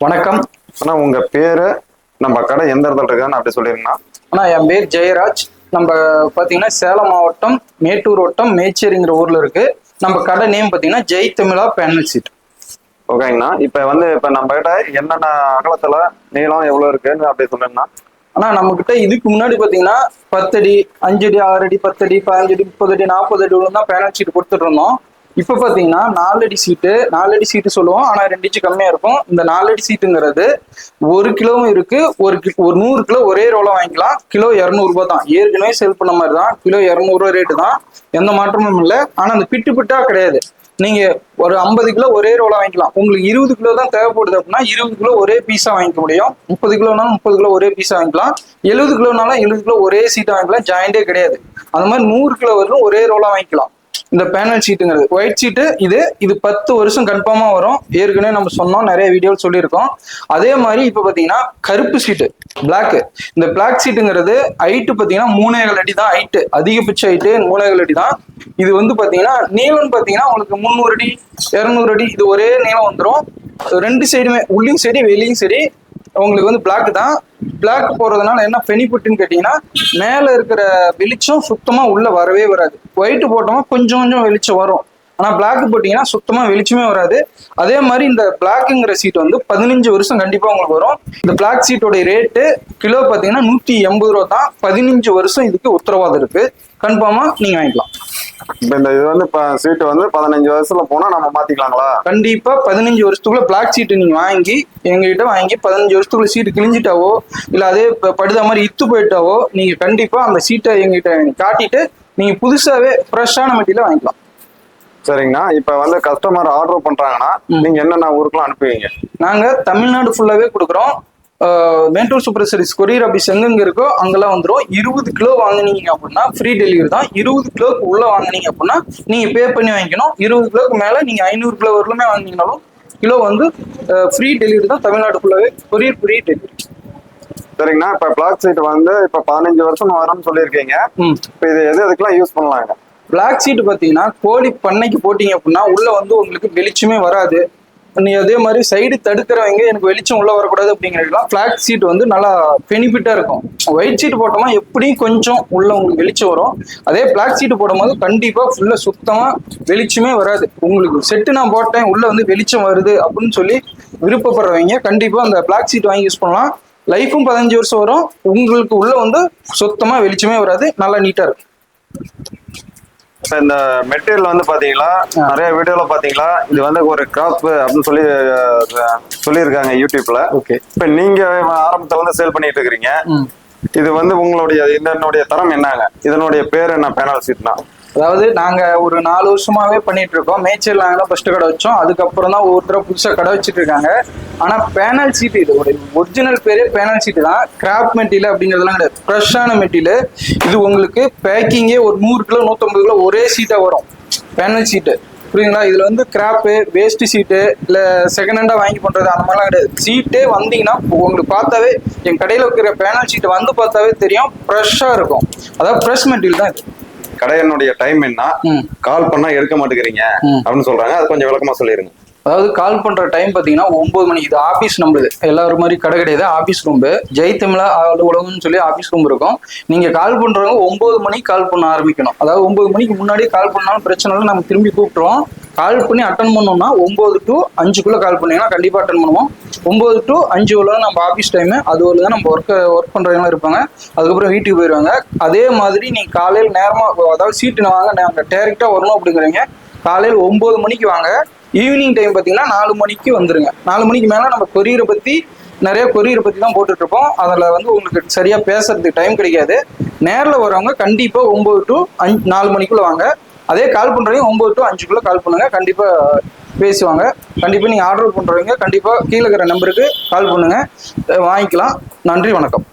வணக்கம். ஆனா உங்க பேரு? நம்ம கடை எந்த இடத்துல இருக்கான்னு அப்படி சொல்லிருங்கண்ணா. அண்ணா என் பேர் ஜெயராஜ். நம்ம பார்த்தீங்கன்னா சேலம் மாவட்டம் மேட்டூர் வட்டம் மேச்சேரிங்கிற ஊர்ல இருக்கு. நம்ம கடை நேம் பார்த்தீங்கன்னா ஜெய் தமிழா பேனல் சீட். ஓகேங்கண்ணா. இப்ப வந்து இப்ப நம்ம கிட்ட என்னென்ன அகலத்துல நீளம் எவ்வளவு இருக்குன்னு அப்படி சொல்லுங்கண்ணா. ஆனா நம்ம கிட்ட இதுக்கு முன்னாடி பார்த்தீங்கன்னா பத்தடி அஞ்சடி ஆறடி பத்தடி பதினஞ்சடி முப்பது அடி நாற்பது அடி தான் பேனல் சீட் கொடுத்துட்டு இருந்தோம். இப்போ பார்த்தீங்கன்னா நாலடி சீட்டு நாலடி சீட்டு சொல்லுவோம். ஆனால் ரெண்டு இன்ச்சு கம்மியாக இருக்கும். இந்த நாலடி சீட்டுங்கிறது ஒரு கிலோவும் இருக்கு. ஒரு ஒரு நூறு கிலோ ஒரே ரோல வாங்கிக்கலாம். கிலோ இரநூறுபா தான். ஏற்கனவே சேல் பண்ண மாதிரி தான். கிலோ இரநூறுவா ரேட்டு தான். எந்த மாற்றமும் இல்லை. ஆனால் அந்த பிட்டு பிட்டா கிடையாது. நீங்க ஒரு ஐம்பது கிலோ ஒரே ரோலா வாங்கிக்கலாம். உங்களுக்கு இருபது கிலோ தான் தேவைப்படுது அப்படின்னா இருபது கிலோ ஒரே பீஸா வாங்கிக்க முடியும். முப்பது கிலோனாலும் முப்பது கிலோ ஒரே பீஸா வாங்கிக்கலாம். எழுபது கிலோனாலும் எழுபது கிலோ ஒரே சீட்டா வாங்கிக்கலாம். ஜாயிண்டே கிடையாது. அந்த மாதிரி நூறு கிலோ வரலும் ஒரே ரோலா வாங்கிக்கலாம். இந்த பேனல் ஷீட்டுங்கிறது ஒயிட் ஷீட்டு இது இது பத்து வருஷம் கன்ஃபார்மா வரும். ஏற்கனவே நம்ம சொன்னோம் நிறைய வீடியோவில் சொல்லியிருக்கோம். அதே மாதிரி இப்போ பார்த்தீங்கன்னா கருப்பு ஷீட்டு பிளாக்கு இந்த பிளாக் ஷீட்டுங்கிறது ஹைட்டு பார்த்தீங்கன்னா மூணேகால் அடி தான் ஹைட்டு அதிகபட்ச ஹைட்டு மூணேகால் அடி தான். இது வந்து பார்த்தீங்கன்னா நீளம்னு பார்த்தீங்கன்னா உங்களுக்கு முந்நூறு அடி இரநூறு அடி இது ஒரே நீளம் வந்துடும் ரெண்டு சைடுமே உள்ளியும் சரி வெளியும் சரி உங்களுக்கு வந்து பிளாக் தான். பிளாக் போடுறதுனால என்ன பெனிஃபிட்னு கேட்டிங்கன்னா மேலே இருக்கிற வெளிச்சம் சுத்தமாக உள்ள வரவே வராது. ஒயிட் போட்டோம்னா கொஞ்சம் கொஞ்சம் வெளிச்சம் வரும். ஆனால் Black போட்டிங்கன்னா சுத்தமாக வெளிச்சமே வராது. அதே மாதிரி இந்த பிளாக்குங்கிற சீட் வந்து பதினஞ்சு வருஷம் கண்டிப்பாக உங்களுக்கு வரும். இந்த பிளாக் சீட்டோட ரேட்டு கிலோ பார்த்தீங்கன்னா நூற்றி எண்பது ரூபா தான். பதினஞ்சு வருஷம் இதுக்கு உத்தரவாதம் இருக்கு. கன்ஃபார்மாக நீங்கள் வாங்கிக்கலாம். இப்ப இந்த இது வந்து இப்ப சீட்டு வந்து பதினஞ்சு வருஷத்துல போனா நம்ம மாத்திக்கலாங்களா? கண்டிப்பா பதினஞ்சு வருஷத்துக்குள்ள பிளாக் சீட்டு நீங்க வாங்கி எங்ககிட்ட வாங்கி பதினஞ்சு வருஷத்துக்குள்ள சீட்டு கிழிஞ்சிட்டாவோ இல்ல அதே படுதா மாதிரி இத்து போயிட்டாவோ நீங்க கண்டிப்பா அந்த சீட்டை எங்ககிட்ட காட்டிட்டு நீங்க புதுசாவே ஃப்ரெஷ்ஷான மெட்டீரியல் வாங்கிக்கலாம். சரிங்கண்ணா. இப்ப வந்து கஸ்டமர் ஆர்டர் பண்றாங்கன்னா நீங்க என்னென்ன ஊருக்குலாம் அனுப்புவீங்க? நாங்க தமிழ்நாடு ஃபுல்லாவே கொடுக்குறோம். Mettur super service courier office எங்கெங்க இருக்கோ அங்கெல்லாம் வந்துடும் இருபது கிலோ வாங்குனீங்க அப்படின்னா ஃப்ரீ டெலிவரி தான். இருபது கிலோக்கு உள்ள வாங்குனீங்க அப்படின்னா நீங்க பே பண்ணி வாங்கிக்கணும். இருபது கிலோக்கு மேல நீங்க ஐநூறு கிலோ வரலுமே வாங்கினீங்கனாலும் கிலோ வந்து ஃப்ரீ டெலிவரி தான் தமிழ்நாடு ஃபுல்லாவே கொரியர் ஃப்ரீ டெலிவரி சரிங்கண்ணா. இப்ப பிளாக் சீட் வந்து இப்ப பதினஞ்சு வருஷம் வரும்னு சொல்லியிருக்கீங்க. இப்ப இது எது எதுக்கெல்லாம் யூஸ் பண்ணலாங்க? பிளாக் சீட் பார்த்தீங்கன்னா கோழி பண்ணைக்கு போட்டீங்க அப்படின்னா உள்ள வந்து உங்களுக்கு வெளிச்சமே வராது. நீ அதே மாதிரி சைடு தடுக்கிறவங்க எனக்கு வெளிச்சம் உள்ள வரக்கூடாது அப்படிங்கிறதுலாம் பிளாக் சீட் வந்து நல்லா பெனிஃபிட்டா இருக்கும். ஒயிட் சீட் போட்டோமா எப்படியும் கொஞ்சம் உள்ள உங்களுக்கு வெளிச்சம் வரும். அதே பிளாக் சீட் போடும்போது கண்டிப்பா ஃபுல்லா சுத்தமா வெளிச்சமே வராது. உங்களுக்கு செட்டு நான் போட்டேன் உள்ள வந்து வெளிச்சம் வருது அப்படின்னு சொல்லி விருப்பப்படுறவங்க கண்டிப்பா அந்த பிளாக் சீட் வாங்கி யூஸ் பண்ணலாம். லைஃபும் பதினஞ்சு வருஷம் வரும். உங்களுக்கு உள்ள வந்து சுத்தமா வெளிச்சமே வராது. நல்லா நீட்டா இருக்கும். இந்த மெட்டீரியல் வந்து பாத்தீங்களா நிறைய வீடியோல பாத்தீங்களா இது வந்து ஒரு கிராப் அப்படின்னு சொல்லி சொல்லியிருக்காங்க யூடியூப்ல. ஓகே. இப்ப நீங்க ஆரம்பத்துல வந்து சேல் பண்ணிட்டு இருக்கிறீங்க. ம். இது வந்து உங்களுடைய இதனுடைய தரம் என்னங்க? இதனுடைய பேர் என்ன? பேனல் சீட்னா அதாவது நாங்க ஒரு நாலு வருஷமாவே பண்ணிட்டு இருக்கோம் மேய்ச்சல் நாங்க தான் ஃபர்ஸ்ட் கடை வச்சோம். அதுக்கப்புறம் தான் ஒருத்தர புதுசா கடை வச்சிட்டு இருக்காங்க. ஆனா பேனல் சீட்டு இது ஒரு ஒரிஜினல் பேரே பேனல் சீட்டு தான். கிராப் மெட்டீரியல் அப்படிங்கிறதுலாம் கிடையாது. ஃப்ரெஷ்ஷான மெட்டீரியல் இது உங்களுக்கு பேக்கிங்கே ஒரு நூறு கிலோ நூற்றம்பது கிலோ ஒரே சீட்டா வரும். பேனல் சீட்டு புரியுங்களா இதுல வந்து கிராப்பு வேஸ்ட் சீட்டு இல்ல செகண்ட் ஹேண்டா வாங்கி பண்றது அந்த மாதிரிலாம் கிடையாது. சீட்டே வந்தீங்கன்னா உங்களுக்கு பார்த்தாவே என் கடையில இருக்கிற பேனல் சீட்டு வந்து பார்த்தாவே தெரியும். ஃப்ரெஷ்ஷா இருக்கும். அதாவது ஃப்ரெஷ் மெட்டீரியல் தான் இது. கடையினுடைய டைம் என்ன? கால் பண்ணா எடுக்க மாட்டேங்கிறீங்க. அப்படின்னு சொல்றாங்க. அது கொஞ்சம் விளக்கமா சொல்லிருங்க. அதாவது கால் பண்ற டைம் பாத்தீங்கன்னா ஒன்பது மணி இது ஆபீஸ் நம்மளுது எல்லாரும் மாதிரி கடை கிடையாது ஆபீஸ் ரூம் ஜெய் தமிழா அலுவலகம்னு சொல்லி ஆபீஸ் ரூம் இருக்கும். நீங்க கால் பண்றவங்க ஒன்பது மணிக்கு கால் பண்ண ஆரம்பிக்கணும். அதாவது ஒன்பது மணிக்கு முன்னாடி கால் பண்ணாலும் பிரச்சனை இல்லை நம்ம திரும்பி கூப்பிட்டுருவோம். கால் பண்ணி அட்டன் பண்ணோம்னா ஒன்பது டு அஞ்சுக்குள்ள கால் பண்ணீங்கன்னா கண்டிப்பா அட்டன் பண்ணுவோம். ஒம்பது டு அஞ்சு உள்ள நம்ம ஆஃபீஸ் டைம் அது ஒரு தான் நம்ம ஒர்க் ஒர்க் பண்ணுறவங்களாம் இருப்பாங்க. அதுக்கப்புறம் வீட்டுக்கு போயிடுவாங்க அதே மாதிரி நீங்கள் காலையில் நேரமாக அதாவது சீட்டு வாங்க நாங்கள் டேரெக்டாக வரணும் அப்படிங்கிறீங்க. காலையில் ஒம்பது மணிக்கு வாங்க. ஈவினிங் டைம் பார்த்தீங்கன்னா நாலு மணிக்கு வந்துருங்க. நாலு மணிக்கு மேலே நம்ம கொரியரை பற்றி நிறைய கொரியரை பற்றி தான் போட்டுட்ருப்போம். அதில் வந்து உங்களுக்கு சரியாக பேசுறதுக்கு டைம் கிடைக்காது. நேரில் வரவங்க கண்டிப்பாக ஒம்பது டு அஞ்சு நாலு மணிக்குள்ளே வாங்க. அதே கால் பண்ணுறவங்க ஒம்பது டு அஞ்சுக்குள்ளே கால் பண்ணுங்கள் கண்டிப்பாக பேசுவாங்க. கண்டிப்பாக நீங்கள் ஆர்டர் பண்ணுறவங்க கண்டிப்பாக கீழே இருக்கிற நம்பருக்கு கால் பண்ணுங்கள் வாங்கிக்கலாம். நன்றி வணக்கம்.